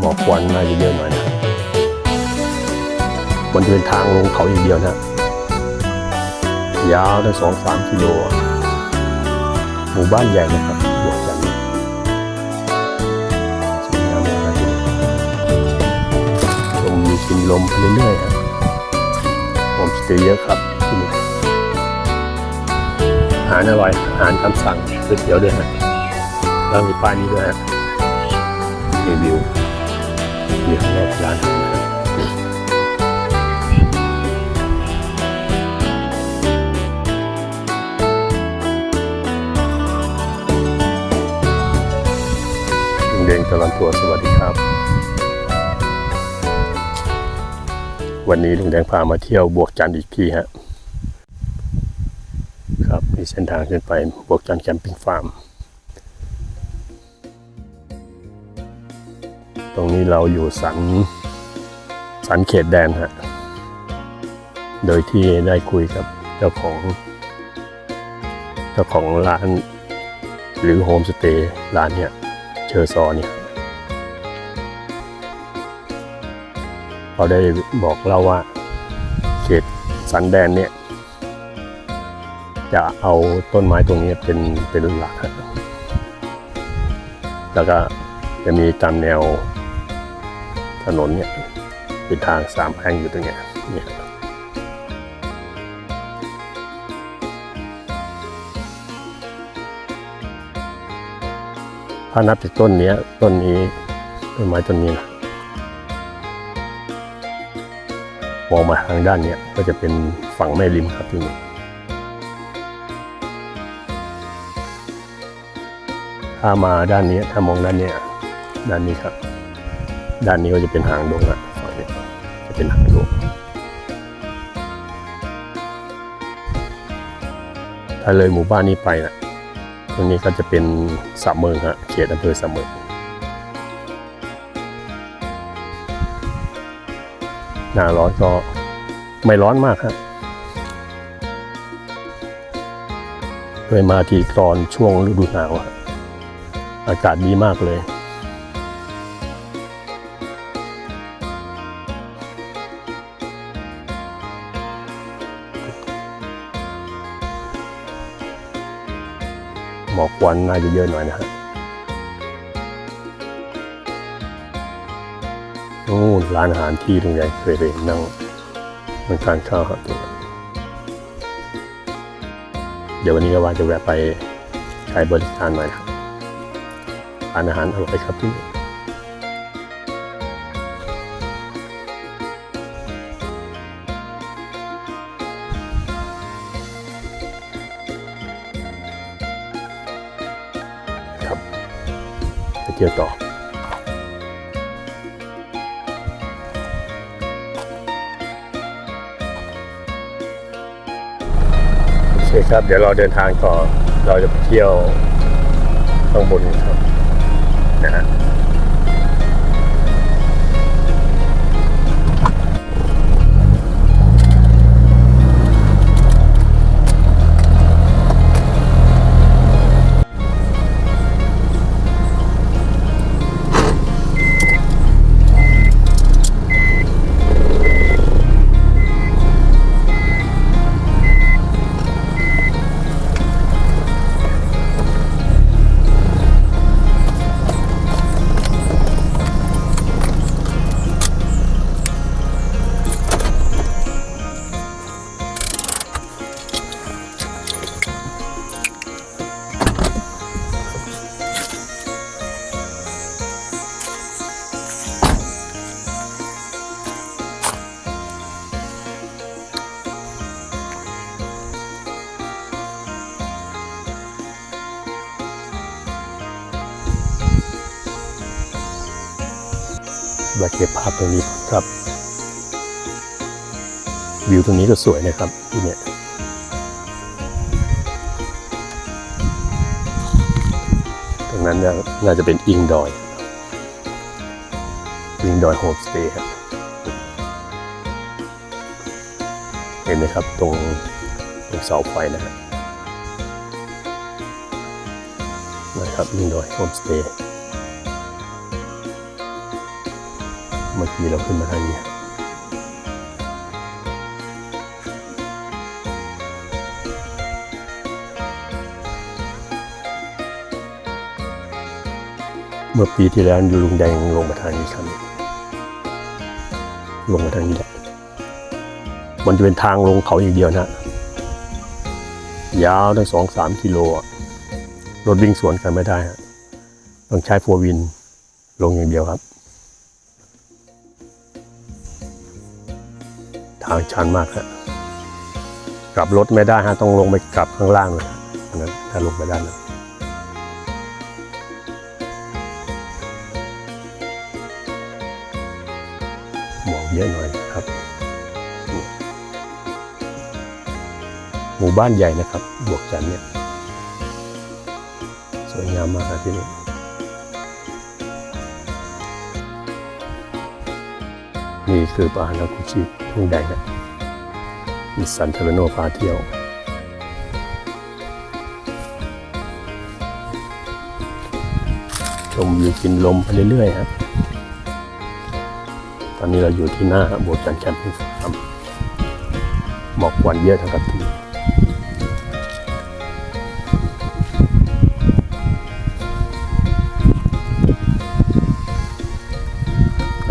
หมอกควันน่าเยอะหน่อยนะครับบนเดินทางลงเขาอย่างเดียวนะยาวตั้งสองสามกิโลหมู่บ้านใหญ่นะครับบวกกันสวยงามมากเลยชมวิวกินลมไปเรื่อยๆครับโฮมสเตย์เยอะครับที่นี่อาหารอร่อยอาหารคำสั่งก๋วยเตี๋ยวด้วยฮะแล้วมีป้ายนี้ด้วยฮะรีวิว มีของเราร้านอาหารนะครับลุงเดงตลอดทัวสวัสดีครับ วันนี้ลุงแดงพามาเที่ยวบวกจันอีกทีฮะครับมีเส้นทางขึ้นไปบวกจันแคมปิ้งฟาร์ม ตรงนี้เราอยู่สันสันเขตแดนฮะ โดยที่ได้คุยกับเจ้าของ เจ้าของร้าน หรือโฮมสเตย์ร้านเนี่ยเชอร์ซอเนี่ยเขาได้บอกเล่าว่า เขตสันแดนเนี่ย จะเอาต้นไม้ตรงนี้เป็นเป็นหลักฮะแล้วก็จะมีตามแนว ถนนเนี่ยเป็นทางสามแพร่งอยู่ตรงเนี้ยเนี่ยถ้านับจากต้นเนี้ยต้นนี้ต้นไม้ต้นนี้นะมองมาทางด้านเนี้ยก็จะเป็นฝั่งแม่ริมครับที่นี่ถ้ามาด้านนี้ถ้ามองด้านเนี้ยด้านนี้ครับ ด้านนี้ก็จะเป็นหางดงอะฝั่งนี้จะเป็นหางดงถ้าเลยหมู่บ้านนี้ไปนะตรงนี้ก็จะเป็นสามเมืองฮะเขตอำเภอสามเมืองหน้าร้อนก็ไม่ร้อนมากครับเคยมาที่ตอนช่วงฤดูหนาวอะอากาศดีมากเลย หมอกควันน่าจะเยอะหน่อยนะฮะโอ้ร้านอาหารที่ตรงใหญ่เคยไปนั่งนั่งทานข้าวครับตรงนั้นเดี๋ยววันนี้ก็ว่าจะแวะไปใช้บริการหน่อยนะร้านอาหารอร่อยครับที่นี่ ที่ยวต่อ โอเคครับ เดี๋ยวเราเดินทางต่อ เราจะไปเที่ยวข้างบนกันครับนะฮะ มาเก็บภาพตรงนี้ครับ วิวตรงนี้ก็สวยนะครับที่เนี่ยตรงนั้นน่านาจะเป็นอิงดอยอิงดอยโฮมสเตย์ครับเห็นไหมครับตรงตรงเสาไฟนะฮะนะครับอิงดอยโฮมสเตย์ เมื่อกี้เราขึ้นมาทางนี้เมื่อปีที่แล้วลุงแดงลงมาทางนี้ครับลงมาทางนี้แหละมันจะเป็นทางลงเขาอย่างเดียวนะยาวตั้งสองสามกิโลรถวิ่งสวนกันไม่ได้ฮะต้องใช้โฟร์วินลงอย่างเดียวครับ ทางชันมากฮะกลับรถไม่ได้ฮะต้องลงไปกลับข้างล่างเลยนั้นถ้าลงไปได้นะหมอกเยอะหน่อยครับ หมู่บ้านใหญ่นะครับ บวกจันทร์เนี่ย สวยงามมากครับที่นี่ นี่คือปาฮานาคุชิทุ่งแดงนะมีซันเทอร์โนพาเที่ยวชมอยู่กินลมไปเรื่อยๆครับ ตอนนี้เราอยู่ที่หน้าโบสถ์จันทร์แคมปิ้งฟาร์มหมอกควันเยอะทั้งกับที่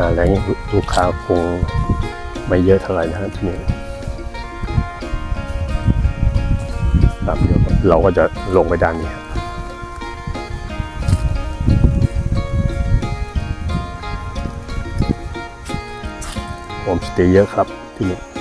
าแรงลูกค้าคงไม่เยอะเท่าไหร่นะครับที่นี่ครับเดี๋ยวเราก็จะลงไปด้านนี้ครับผมสเตย์เยอะครับที่นี่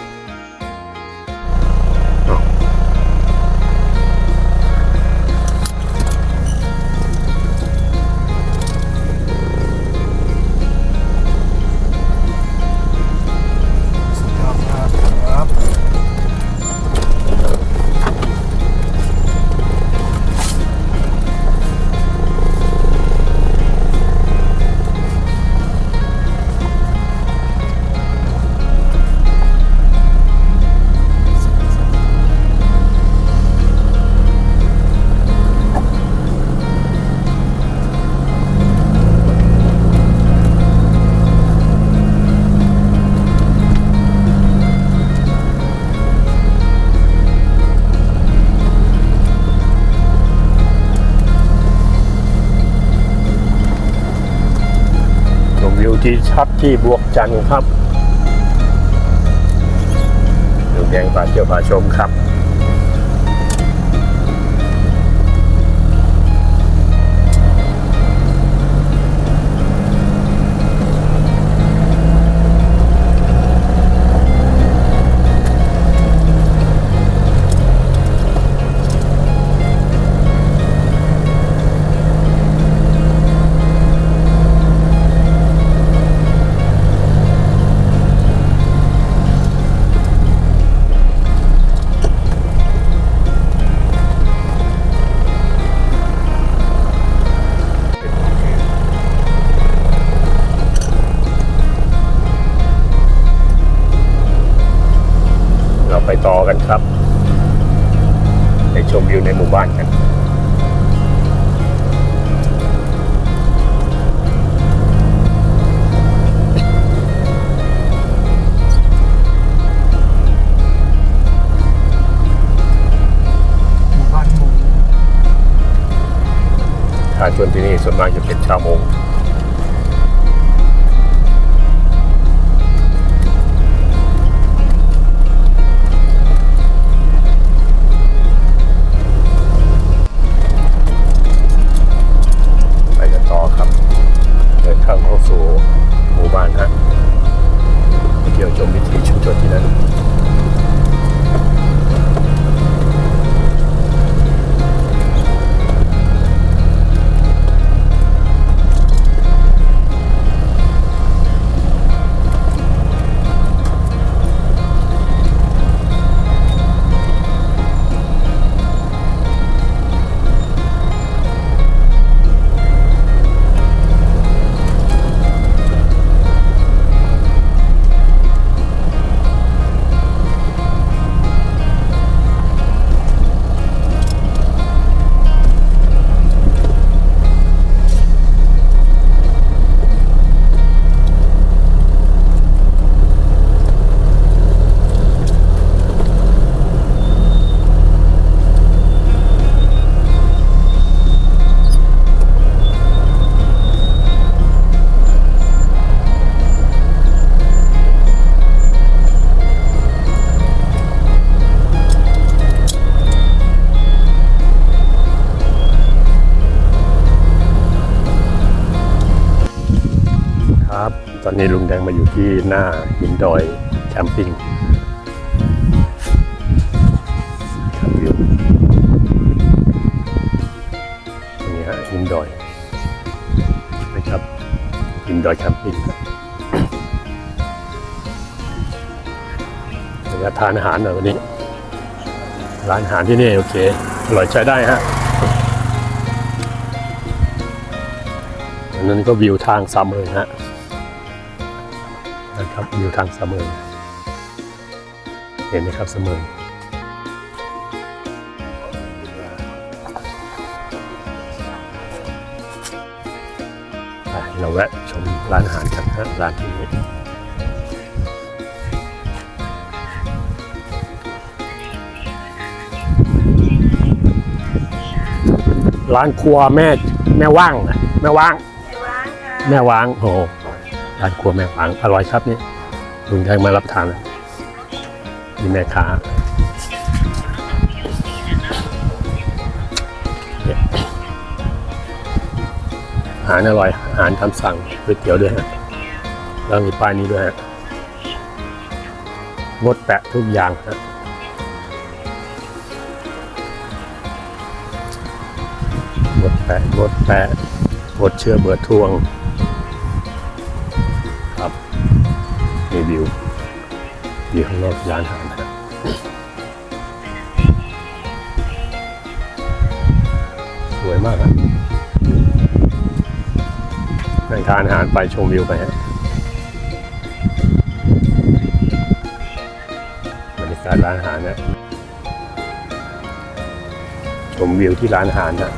ที่ชัดที่บวกจันครับลุงแดงพาเที่ยวพาชมครับ กันครับ ไปชมวิวในหมู่บ้านกันหมู่บ้านมูถ้าชนที่นี่ส่วนมากจะเป็นชาวมง ที่หน้าหินดอยแคมปิ้งครับวิวนี่ฮะหินดอยนะครับหินดอยแคมปิ้งเดี๋ยวทานอาหารหน่อยวันนี้ ร้านอาหารที่นี่โอเค อร่อยใช้ได้ฮะอันนั้นก็วิวทางสามเมืองฮะ นะครับวิวทางสามเมืองเห็นไหมครับสามเมืองไปเราแวะชมร้านอาหารกันฮะร้านที่นี้ร้านครัวแม่แม่ว่างนะแม่ว่าง แม่วางโอ้โห ร้านครัวแม่วางอร่อยครับนี่ลุงแดงมารับทานแล้วนี่แม่ค้าอาหารอร่อยอาหารตามสั่งก๋วยเตี๋ยวด้วยฮะแล้วมีป้ายนี้ด้วยฮะงดแปะทุกอย่างฮะงดแปะงดแปะงดเชื้อเบิดทวง วิวข้างนอกร้านอาหารนะสวยมากครับนั่งทานอาหารไปชมวิวไปฮะบรรยากาศร้านอาหารนะชมวิวที่ร้านอาหารนะ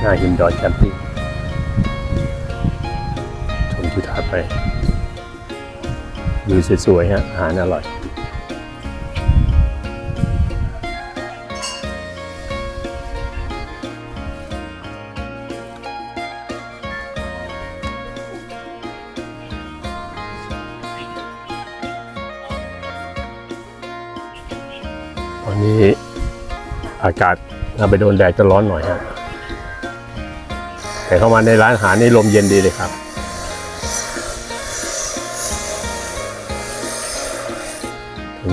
หน้าหินดอยแคมปิ้งชมทิวทัศน์ไป วิวสวยๆฮะอาหารอร่อยตอนนี้อากาศถ้าไปโดนแดดจะร้อนหน่อยฮะแต่เข้ามาในร้านอาหารนี่ลมเย็นดีเลยครับ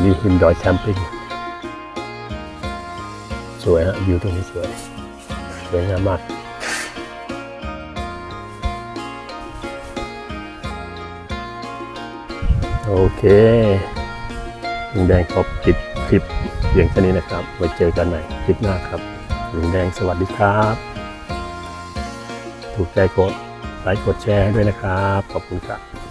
นี้หิมดอยแคมปิ้งสวยฮะวิวตรงนี้สวย สวยงามมากโอเคลุงแดงขอปิดคลิปเพียงแค่นี้นะครับ ไว้เจอกันใหม่คลิปหน้าครับลุงแดงสวัสดีครับ ถูกใจกดไลค์กดแชร์ให้ด้วยนะครับ ขอบคุณครับ